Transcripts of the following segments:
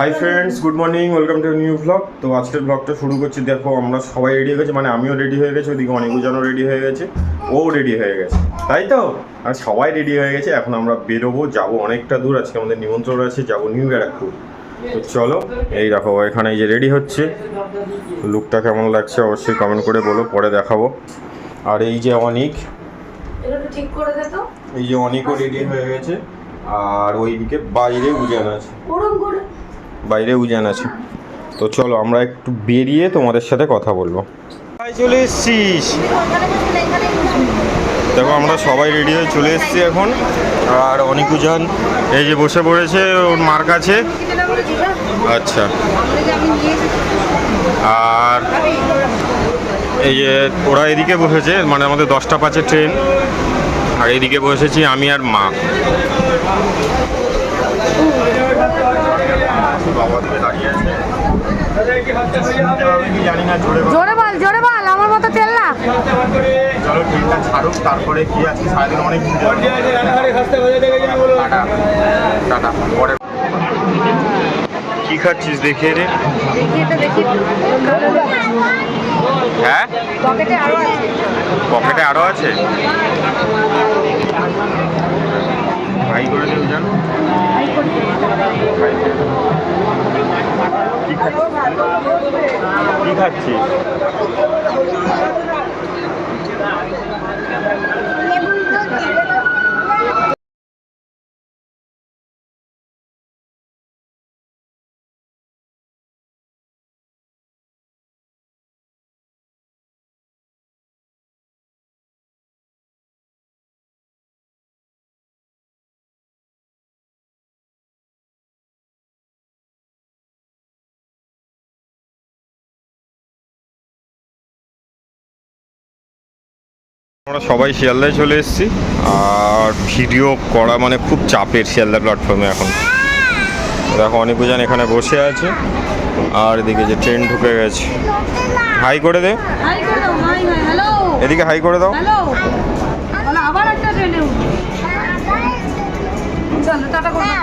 Hi friends good morning welcome to new vlog তো আজকের ব্লগটা শুরু করছি দেখো আমরা সবাই রেডি হয়ে গেছি মানে আমিও রেডি হয়ে গেছি ওদিকে অনেকজনও রেডি হয়ে গেছে ও রেডি হয়ে গেছে। তাই তো? আর সবাই রেডি হয়ে গেছে এখন আমরা বেরোবো যাব অনেকটা দূর আজকে আমাদের নিমন্ত্রণ আছে যাব নিউ ব্যারাকপুর তো চলো এই দেখো এখানে এই যে রেডি হচ্ছে। লুকটা কেমন লাগছে অবশ্যই কমেন্ট করে বলো পরে দেখাবো। আর এই যে অনিক এই যে অনিকও রেডি হয়ে গেছে আর ওইদিকে বাইরে উজান আছে। বাইরে উজান আছে। তো চলো আমরা একটু বেরিয়ে তোমাদের সাথে কথা বলব। চলে এসছিস। দেখো আমরা সবাই রেডি হয়ে চলে এসেছি এখন। আর অনেক উজান এই যে বসে পড়েছে ওর মার কাছে। আচ্ছা। আর এই যে ওরা এদিকে বসেছে মানে আমাদের দশটা পাঁচে ট্রেন। আর এদিকে বসেছি আমি আর মা। দাঁড়িয়ে আছে। জানি না জোরে। জোরে বল জোরে বল আমার মতো তেল না। চলো ট্রেনটা ছাড়ুক তারপরে কি আছে? সারাদিন অনেক টাটা টাটা পরে। কি খাচ্ছিস দেখে রে হ্যাঁ? পকেটে আরও আছে। পকেটে আরও আছে? ভাই করে দিন জান? কি খাচ্ছিস? আমরা সবাই শিয়ালদায় চলে এসেছি। আর ভিডিও করা মানে খুব চাপের শিয়ালদা প্ল্যাটফর্মে এখন। দেখো অনেকজন এখানে বসে আছে। আর এদিকে যে ট্রেন ঢুকে গেছে। হাই করে দে। এদিকে হাই করে দাও।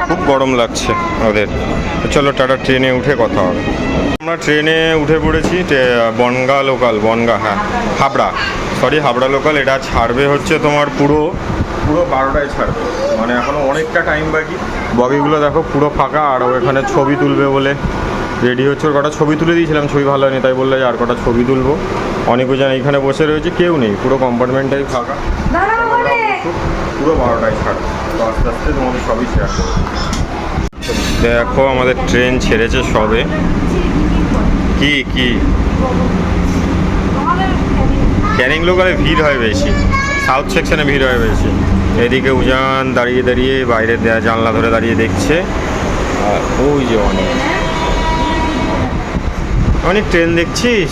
খুব গরম লাগছে ওদের। চলো টাটা ট্রেনে উঠে কথা হবে। আমরা ট্রেনে উঠে পড়েছি বনগা লোকাল বনগা হ্যাঁ হাবড়া। সরি হাবড়া লোকাল এটা ছাড়বে হচ্ছে তোমার পুরো পুরো বারোটায় ছাড়বে। মানে এখনও অনেকটা টাইম বাকি। বগিগুলো দেখো পুরো ফাঁকা আর ও এখানে ছবি তুলবে বলে রেডি হচ্ছে। ওর কটা ছবি তুলে দিয়েছিলাম ছবি ভালো হয়নি তাই বললে যে আর কটা ছবি তুলবো। অনেকজন এইখানে বসে রয়েছে কেউ নেই পুরো কম্পার্টমেন্টটাই ফাঁকা। বলে পুরো বারোটায় ছাড়বে তো আস্তে আস্তে তোমাদের সবই শেয়ার করব। দেখো, আমাদের ট্রেন ছেড়েছে সবে। কি কি? ক্যানিং লোকালে ভিড় হয় বেশি। সাউথ সেকশনে ভিড় হয় বেশি। এদিকে উজান দাঁড়িয়ে দাঁড়িয়ে বাইরে জানলা ধরে দাঁড়িয়ে দেখছে। আর ওই যে অনেক। অনেক ট্রেন দেখছিস?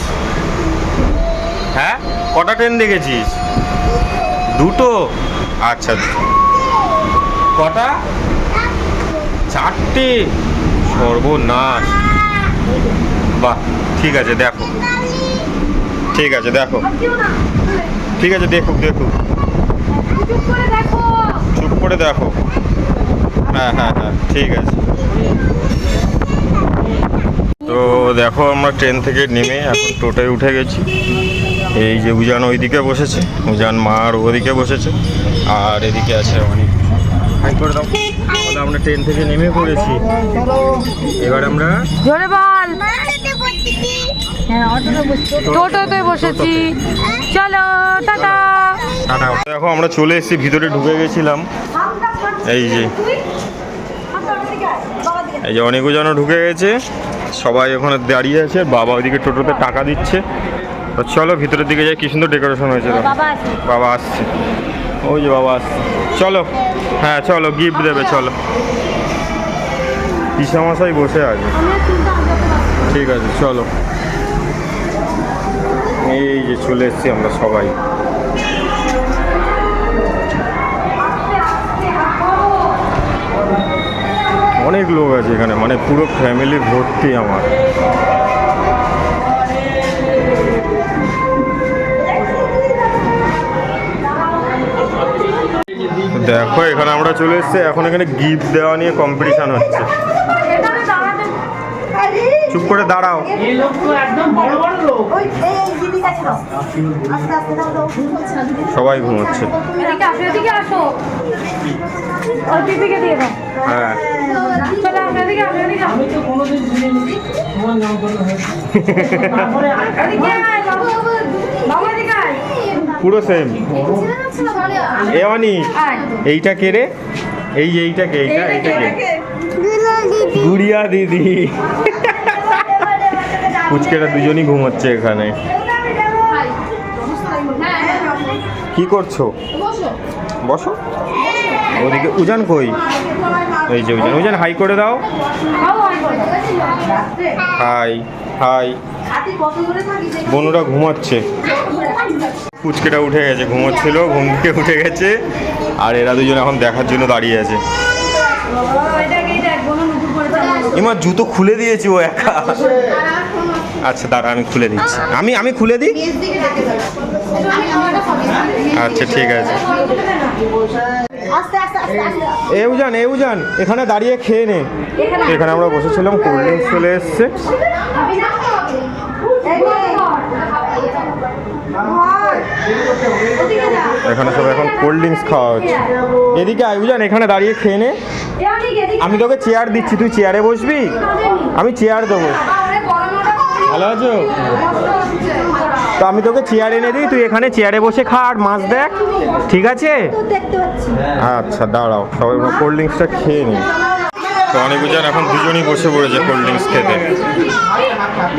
হ্যাঁ? কটা ট্রেন দেখেছিস? দুটো? আচ্ছা। কটা? চারটে। সর্বনাশ। বাহ, ঠিক আছে, দেখো। ঠিক আছে, দেখো। ঠিক আছে, দেখুক দেখুক। চুপ করে দেখো। চুপ করে দেখো হ্যাঁ হ্যাঁ হ্যাঁ ঠিক আছে। তো দেখো, আমরা ট্রেন থেকে নেমে এখন টোটোয় উঠে গেছি। এই যে উজান ওইদিকে বসেছে উজান মার ওদিকে বসেছে আর এদিকে আছে অনেক। হাই করে দাও। তাহলে আমরা ট্রেন থেকে নেমে পড়েছি। এবার আমরা জোরে বল। টোটোতে বসেছি। চলো টাটা। টাটা। দেখো আমরা চলে এসেছি ভিতরে ঢুকে গেছিলাম। এই যে এই যে অনেকজনও ঢুকে গেছে। সবাই ওখানে দাঁড়িয়ে আছে বাবা ওইদিকে টোটোতে টাকা দিচ্ছে। তো চলো ভিতরের দিকে যাই কি সুন্দর ডেকোরেশন হয়েছে দেখো। বাবা আসছে। ওই যে বাবা আসছে। চলো। হ্যাঁ চলো গিফট দেবে চলো। পিসামশাই বসে আছে। ঠিক আছে চলো। এই যে চলে এসেছি আমরা সবাই। অনেক লোক আছে এখানে মানে পুরো ফ্যামিলি ভর্তি আমার। দেখো এখানে আমরা চলে এসেছি। এখন এখানে গিফট দেওয়া নিয়ে কম্পিটিশন হচ্ছে। চুপ করে দাঁড়াও। এই লোক তো একদম বড় বড় লোক ওই এই এই দিদির কাছে দাও আস্তে আস্তে দাও দাও সবাই ঘুমোচ্ছে হ্যাঁ আমি তো পুরো সেম এ অনি এইটা কে রে? এই যে এইটা কে এইটা এইটা কে গুড়িয়া দিদি। পুচকেরা দুজনই ঘুমাচ্ছে এখানে। কি করছ? বসো। ওদিকে উজান কই? এই যে উজান উজান হাই করে দাও। High high. বনুরা ঘুমাচ্ছে। পুচকেটা উঠে গেছে, ঘুমোচ্ছিল ঘুম থেকে উঠে গেছে। আর এরা দুজন এখন দেখার জন্য দাঁড়িয়ে আছে। ওই দেখ এই দেখ বোনো নুপুর পড়েছে আমার। এমা জুতো খুলে দিয়েছি, ও একা। আচ্ছা দাঁড়া, আমি খুলে দিচ্ছি। আমি আমি খুলে দিই? আচ্ছা ঠিক আছে। আস্তে আস্তে আস্তে আস্তে। এ উজান এ উজান এখানে দাঁড়িয়ে খেয়ে নে। এখানে আমরা বসেছিলাম কোল্ড ড্রিঙ্কস চলে এসছে। এখানে সব এখন কোল্ড ড্রিঙ্কস খাওয়া হচ্ছে। এদিকে আয় উজান এখানে দাঁড়িয়ে খেয়ে নে। আমি তোকে চেয়ার দিচ্ছি তুই চেয়ারে বসবি? আমি চেয়ার দেবো। ভালো আছো? তো আমি তোকে চেয়ার এনে দিই তুই এখানে চেয়ারে বসে খা আর মাছ দেখ ঠিক আছে? আচ্ছা দাঁড়াও সবাই কোল্ড ড্রিঙ্কসটা খেয়ে নিই। তো অনেক উজান এখন দুজনই বসে পড়েছে কোল্ড ড্রিঙ্কস খেতে।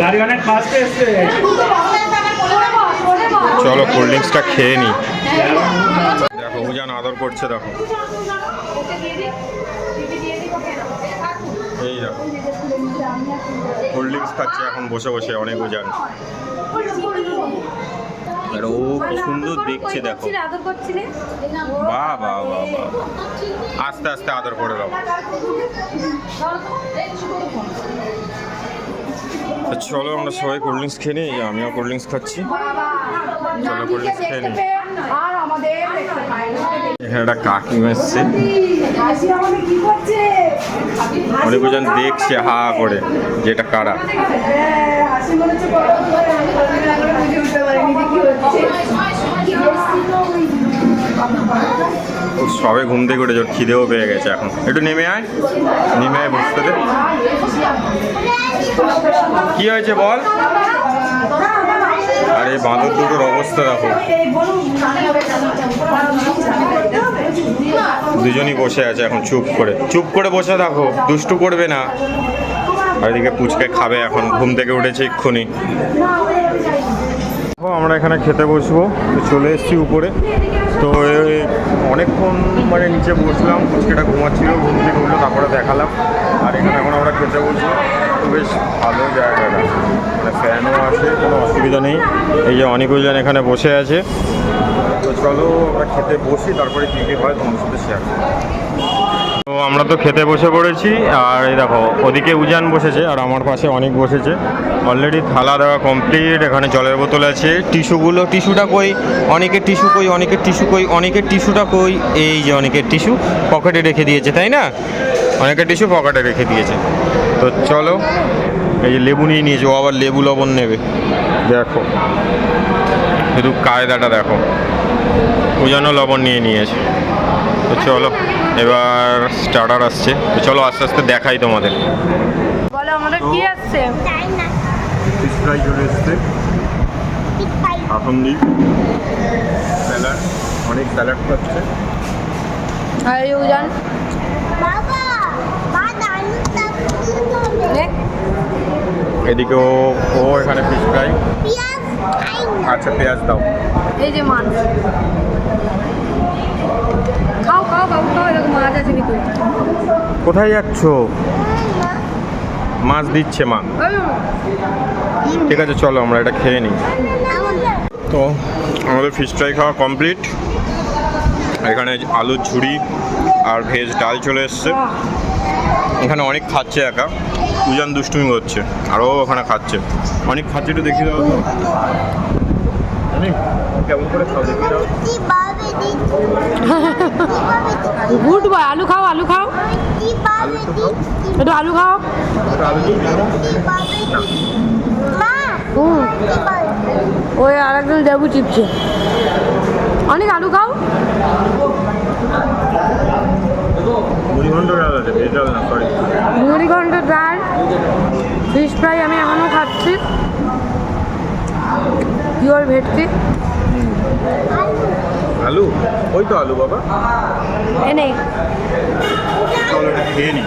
গাড়ি অনেক ফাস্ট এসছে। চলো কোল্ড ড্রিঙ্কসটা খেয়ে নিই। দেখো উজান আদর করছে দেখো। এই দেখো। কোল্ড ড্রিঙ্কস খাচ্ছে এখন বসে বসে অনেক উজান আর ও সুন্দর দেখছে দেখো। বাহ বাহ বাহ বাহ আস্তে আস্তে আদর করে দাও। চলো আমরা সবাই কোল্ড ড্রিঙ্কস খেয়ে নিই আমিও কোল্ড ড্রিঙ্কস খাচ্ছি। চলো কোল্ড ড্রিঙ্কস খেয়ে নিই। এখানে একটা কাকিমা এসছে। হাসি আমাকে কি করছে অনেক জন দেখছে হা হা করে যেটা কারা ও সবে ঘুম থেকে উঠেছে খিদেও পেয়ে গেছে এখন। একটু নেমে আয় নেমে আয় বসতে দে। কি হয়েছে বল? আরে, বাঁদর দুটোর অবস্থা দেখো। দুজনই বসে আছে এখন চুপ করে। চুপ করে বসে থাকো, দুষ্টু করবে না। আর এদিকে পুচকে খাবে এখন, ঘুম থেকে উঠেছে এক্ষুনি। আমরা এখানে খেতে বসবো। চলে এসেছি উপরে। তো অনেকক্ষণ মানে নিচে বসলাম পুচকেটা ঘুমাচ্ছিল, ঘুম থেকে উঠল, তারপরে দেখালাম। আর এখানে এখন আমরা খেতে বসবো। বেশ ভালো জায়গাটা। মানে ফ্যানও আছে, কোনো অসুবিধা নেই। এই যে অনেকজন এখানে বসে আছে। তো চলো আমরা খেতে বসি, তারপরে কী কী হয় তোমার সাথে শেয়ার তো আমরা তো খেতে বসে পড়েছি, আর এই দেখো, ওদিকে উজান বসেছে, আর আমার পাশে অনেক বসেছে। অলরেডি থালা দেওয়া কমপ্লিট এখানে জলের বোতল আছে। টিস্যুগুলো, টিস্যুটা কই? অনেকের টিস্যু কই অনেকের টিস্যু কই অনেকের টিস্যুটা কই? এই যে অনেকের টিস্যু পকেটে রেখে দিয়েছে, তাই না? অনেকের টিস্যু পকেটে রেখে দিয়েছে। তো চলো, এই যে লেবু নিয়ে নিয়েছে, ও আবার লেবু লবণ নেবে। দেখো, শুধু কায়দাটা দেখো। উজানও লবণ নিয়ে নিয়েছে। তো চলো এবার স্টার্টার আসছে। তো চলো আস্তে আস্তে দেখাই তোমাদের। বলো আমাদের কি আসছে? ফিশ ফ্রাই চলে এসছে। আফন্দি স্যালাড অনেক স্যালাড খাচ্ছে। আর এই উজান বাবা মা দানু তাকু দেখ। এদিকে ও ও এখানে ফিশ ফ্রাই পিয়াজ আই আচ্ছা পেঁয়াজ দাও। এই যে মাছ। কোথায় যাচ্ছ? মাছ দিচ্ছে মা। ঠিক আছে, চলো আমরা এটা খেয়ে নিই। তো আমাদের ফিশ ফ্রাই খাওয়া কমপ্লিট এখানে আলুর ঝুড়ি আর ভেজ ডাল চলে এসছে। এখানে অনেক খাচ্ছে একা। উজান দুষ্টুমি করছে। আরও ওখানে খাচ্ছে। অনেক খাচ্ছে একটু দেখি দাও গুড বয় আলু খাও আলু খাও। একটু আলু খাও। ওই আর একজন লেবু চিপছে। অনেক আলু খাও। মুড়িঘণ্ট ডাল ফিশ ফ্রাই আমি এখনও খাচ্ছি। পিওর ভেটকি। আলু? ওই তো আলু বাবা। চলো এটা খেয়ে নিই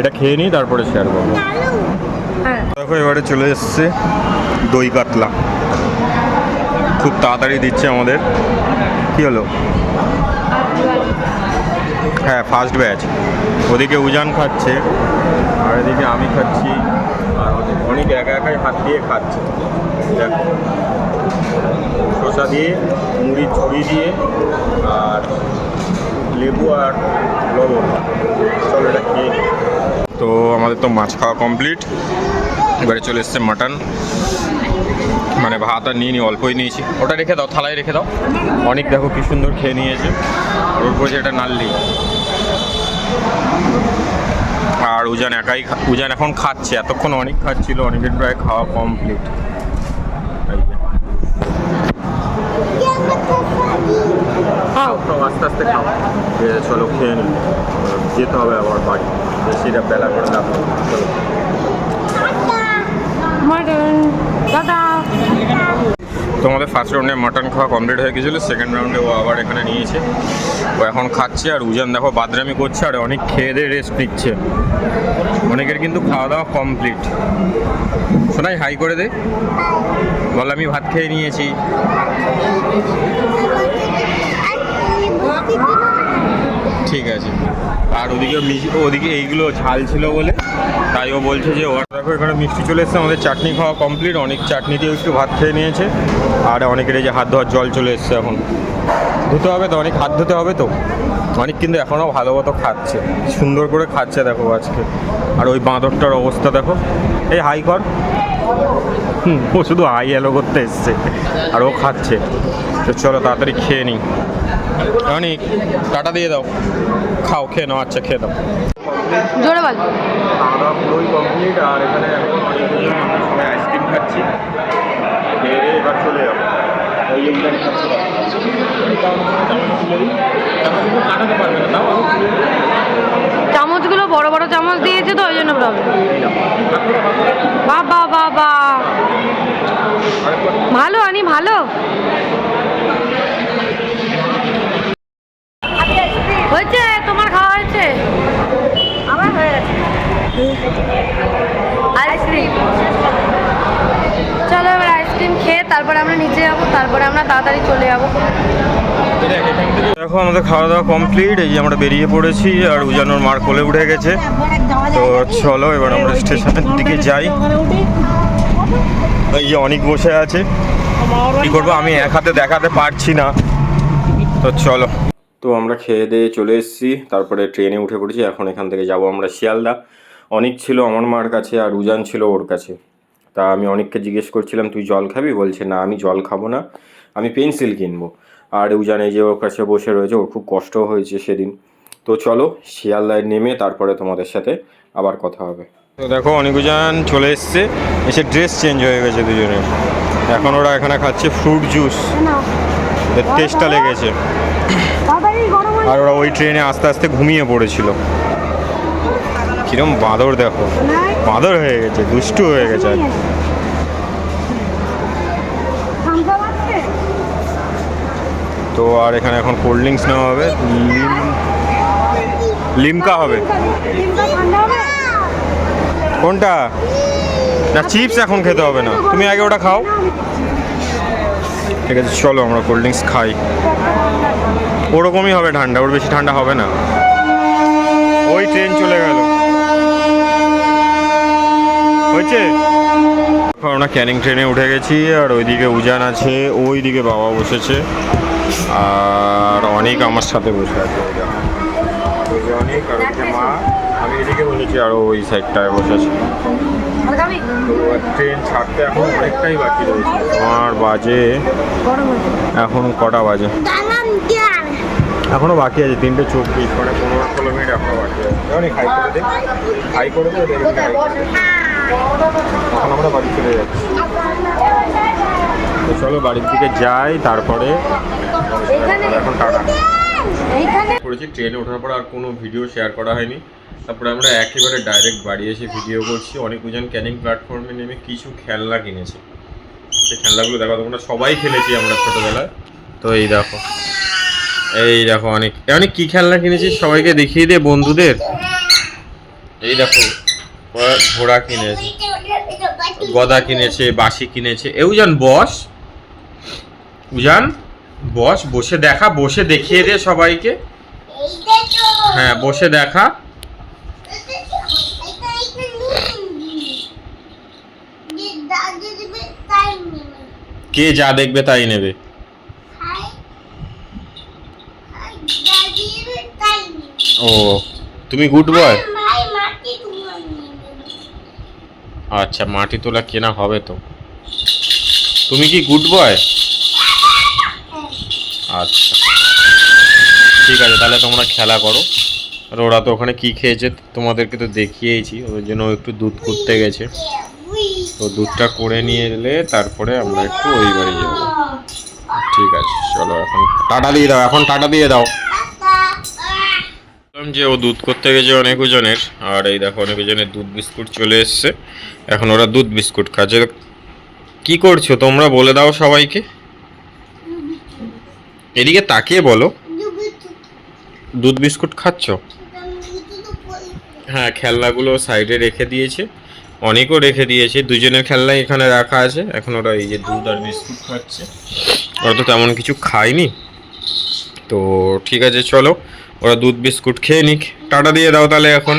এটা খেয়ে নিই তারপরে শেয়ার করব। হ্যাঁ। দেখো এবারে চলে এসছে দই কাতলা। খুব তাড়াতাড়ি দিচ্ছে আমাদের। কি হলো? হ্যাঁ ফার্স্ট ব্যাচ ওদিকে উজান খাচ্ছে আর এদিকে আমি খাচ্ছি আর ওদিকে অনেক একা একাই হাত দিয়ে খাচ্ছে। শসা দিয়ে, মুড়ি ছড়ি দিয়ে, আর লেবু আর লবণ। চলো এটা তো আমাদের তো মাছ খাওয়া কমপ্লিট। এবারে চলে এসছে মাটন। মানে ভাত আর নিয়ে নি, অল্পই নিয়েছি। ওটা রেখে দাও, থালায় রেখে দাও। অনেক দেখো কি সুন্দর খেয়ে নিয়েছে। ওর পরে এটা নাল্লি আর উজান একাই উজান এখন খাচ্ছে। এতক্ষণ অনেক খাচ্ছিল, অনেকের প্রায় খাওয়া কমপ্লিট। খাও আস্তে আস্তে খাও যে চলো খেয়ে নি যেতে হবে আবার বাড়ি। বেশিটা বেলা করে লাভ নেই। চলো মাটন দাদা তো ফার্স্ট রাউন্ডে মাটন খাওয়া কমপ্লিট হয়ে গেছিল। সেকেন্ড রাউন্ডে ও আবার এখানে নিয়েছে। ও এখন খাচ্ছে আর উজান দেখো বাদরামি করছে আর অনেক খেয়ে দিয়ে রেস্ট নিচ্ছে। অনেকের কিন্তু খাওয়া দাওয়া কমপ্লিট শোনাই হাই করে দে। বল আমি ভাত খেয়ে নিয়েছি। ঠিক আছে। আর ওদিকে ওদিকে এইগুলো ঝাল ছিল বলে, তাই ও বলছে যে দেখো এখানে মিষ্টি চলে এসছে, আমাদের চাটনি খাওয়া কমপ্লিট অনেক চাটনি দিয়ে একটু ভাত খেয়ে নিয়েছে, আর অনেকের এই যে হাত ধোয়ার জল চলে এসছে এখন। ধুতে হবে তো, অনেক হাত ধুতে হবে তো? অনেক কিন্তু এখনও ভালো মতো খাচ্ছে, সুন্দর করে খাচ্ছে দেখো আজকে। আর ওই বাঁদরটার অবস্থা দেখো। এই, হাই কর। হুম ও শুধু আই এলো করতে এসছে আর ও খাচ্ছে। তো চলো তাড়াতাড়ি খেয়ে নিই। অনেক টাটা দিয়ে দাও। খাও খেয়ে নাও আচ্ছা খেয়ে দাও জোরে বল। দাওয়া পুরোই কমপ্লিট আর এখানে এখন অনেকগুলো সবাই আইসক্রিম খাচ্ছি। খেয়ে এবার চলে যাব। ওই যে উজানি খাচ্ছি না। কাটাতে পারবে না, দাও, আমি বড় বড় চামচ দিয়েছে তো ওই জন্য প্রবলেম। বাবা বাবা। ভালো আনি ভালো। হয়েছে তোমার খাওয়া হয়েছে? আমার হয়ে গেছে। আইসক্রিম। চলো এবার আইসক্রিম খেয়ে তারপরে আমরা নিচে যাব তারপরে আমরা তাড়াতাড়ি চলে যাব। দেখো, আমাদের খাওয়া দাওয়া কমপ্লিট এই যে আমরা বেরিয়ে পড়েছি আর উজানোর মার কোলে উঠে গেছে। তো চলো, এবার আমরা স্টেশনের দিকে যাই। এই যে অনেক বসে আছে। কি করব, আমি এক হাতে দেখাতে পারছি না। তো চলো। তো আমরা খেয়ে দিয়ে চলে এসেছি। তারপরে ট্রেনে উঠে পড়েছি। এখন এখান থেকে যাব আমরা শিয়ালদা। অনেক ছিল আমার মার কাছে আর উজান ছিল ওর কাছে। তা আমি অনেককে জিজ্ঞেস করছিলাম, তুই জল খাবি? বলছে, না, আমি জল খাব না। আমি পেন্সিল কিনবো। আর উজানে যে ওর কাছে বসে রয়েছে ওর খুব কষ্ট হয়েছে সেদিন। তো চলো শিয়ালদায় নেমে তারপরে তোমাদের সাথে আবার কথা হবে। তো দেখো অনেকুজান চলে এসছে। এসে ড্রেস চেঞ্জ হয়ে গেছে দুজনের। এখন ওরা এখানে খাচ্ছে ফ্রুট জুস টেস্টটা লেগেছে। আর ওরা ওই ট্রেনে আস্তে আস্তে ঘুমিয়ে পড়েছিল। কিরম বাঁদর দেখো। বাঁদর হয়ে গেছে দুষ্টু হয়ে গেছে। তো আর এখানে এখন কোল্ড ড্রিঙ্কস নেওয়া হবে। লিম লিমকা হবে। কোনটা? না চিপস এখন খেতে হবে না। তুমি আগে ওটা খাও। ঠিক আছে, চলো আমরা কোল্ড ড্রিঙ্কস খাই। ওরকমই হবে ঠান্ডা, ওর বেশি ঠান্ডা হবে না। ওই ট্রেন চলে গেল। হয়েছে? আমরা ক্যানিং ট্রেনে উঠে গেছি, আর ওইদিকে উজান আছে, ওইদিকে বাবা বসেছে। আর অনেক আমার সাথে বসে আছে। অনেক মা। আমি এদিকে বলেছি আরও ওই সাইডটায় ট্রেন ছাড়তে এখন অনেকটাই বাকি তোমার বাজে এখন কটা বাজে? এখনও বাকি আছে, তিনটে চব্বিশ মানে পনেরো ষোলো মিনিট এখনও বাকি আছে। এখনই খাই করে খাই করে। এখন আমরা বাড়ি চলে যাচ্ছি। তো চলো বাড়ির দিকে যাই, তারপরে এখন টাটা। এইখানে করেছি ট্রেনে ওঠার পর আর কোনো ভিডিও শেয়ার করা হয়নি। তারপরে আমরা একেবারে ডাইরেক্ট বাড়ি এসে ভিডিও করছি। অনেক অনেকজন ক্যানিং প্ল্যাটফর্মে নেমে কিছু খেলনা কিনেছি। সেই খেলনাগুলো দেখো তোমরা সবাই খেলেছি আমরা ছোটোবেলায়। তো এই দেখো এই দেখো অনেক অনেক কি খেলনা কিনেছি সবাইকে দেখিয়ে দে বন্ধুদের। এই দেখো ঘোড়া কিনেছে গদা কিনেছে বাঁশি কিনেছে। এ উজান বস। উজান? বস, বসে দেখা, বসে দেখিয়ে দে সবাইকে। হ্যাঁ বসে দেখা। কে যা দেখবে তাই নেবে। ও, তুমি গুড বয় আচ্ছা মাটি তোলা কেনা হবে তো। তুমি কি গুড বয় আচ্ছা। ঠিক আছে, তাহলে তোমরা খেলা করো। আর ওরা তো ওখানে কি খেয়েছে তোমাদেরকে তো দেখিয়েইছি ওর জন্য একটু দুধ করতে গেছে। তো দুধটা করে নিয়ে এলে তারপরে আমরা একটু ওই বাড়ি যাব। ঠিক আছে, চলো এখন টাটা দিয়ে দাও, এখন টাটা দিয়ে দাও। বললাম যে ও দুধ করতে গেছে অনেক ওজনের, আর এই দেখো অনেক ওজনের দুধ বিস্কুট চলে এসছে। এখন ওরা দুধ বিস্কুট খাচ্ছে। কি করছ? তোমরা বলে দাও সবাইকে। এদিকে তাকিয়ে বলো। দুধ বিস্কুট খাচ্ছ? হ্যাঁ খেলনাগুলো সাইডে রেখে দিয়েছে। অনেকও রেখে দিয়েছে। দুজনের খেলনা এখানে রাখা আছে। এখন ওরা এই যে দুধ আর বিস্কুট খাচ্ছে। ওরা তো তেমন কিছু খায়নি। তো ঠিক আছে, চলো। ওরা দুধ বিস্কুট খেয়ে নিক। টাটা দিয়ে দাও তাহলে এখন।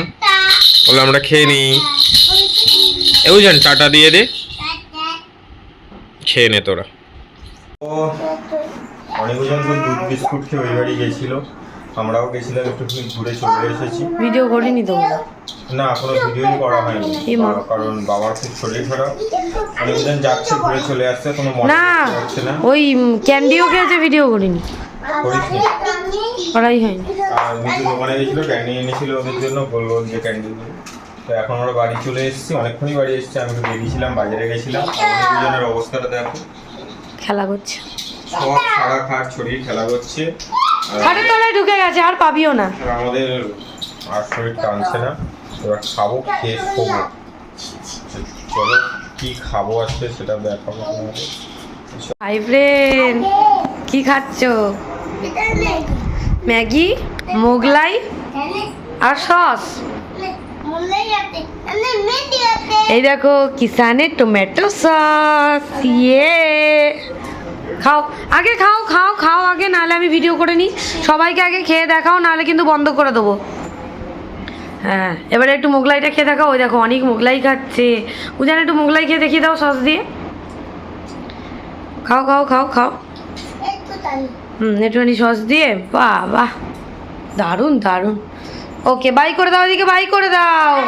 বলে আমরা খেয়ে নিই। এও জান, টাটা দিয়ে দে। খেয়ে নে তোরা। অনেকজন তো দুধ বিস্কুট খেয়ে ওই বাড়ি গেছিল। আমরাও গেছিলাম একটুখানি ঘুরে চলে এসেছি। ভিডিও করিনি তো? না কোনো ভিডিওই করা হয়নি। কারণ বাবার খুব শরীর খারাপ। অনেকজন যাচ্ছে ঘুরে চলে আসছে কোনো মজা না হচ্ছে না। ওই ক্যান্ডিও খেয়েছে ভিডিও করিনি। করাই হয়নি। আর মিঠু দোকানে গেছিল ক্যান্ডি এনেছিল ওদের জন্য বলল যে ক্যান্ডি তো এখন আমরা বাড়ি চলে এসেছি অনেকক্ষণই বাড়ি এসেছি আমি একটু বেরিয়েছিলাম বাজারে গেছিলাম। আমাদের দুজনের অবস্থাটা দেখো। খেলা করছে। সব সারা খাট ছড়িয়ে খেলা করছে খাটের তলায় ঢুকে গেছে আর পাবিও না। আর আমাদের আর শরীর টানছে না। এবার খাব খেয়ে শোবো। চলো কি খাব আজকে সেটা দেখাবো তোমাদের। হাই ফ্রেন্ড কি খাচ্ছ? ম্যাগি মোগলাই আর সস। এই দেখো কিষানের টমেটো সস ইয়ে খাও। আগে খাও খাও খাও আগে, নাহলে আমি ভিডিও করে নিই। সবাইকে আগে খেয়ে দেখাও, নাহলে কিন্তু বন্ধ করে দেবো। হ্যাঁ এবারে একটু মোগলাইটা খেয়ে দেখাও। ওই দেখো, অনেক মোগলাই খাচ্ছে। উজান, একটু মোগলাই খেয়ে দেখিয়ে দাও সস দিয়ে। খাও খাও খাও খাও। হুম, একটুখানি সস দিয়ে। বাহ বাহ। দারুণ দারুণ। ওকে, বাই করে দাও, এদিকে বাই করে দাও।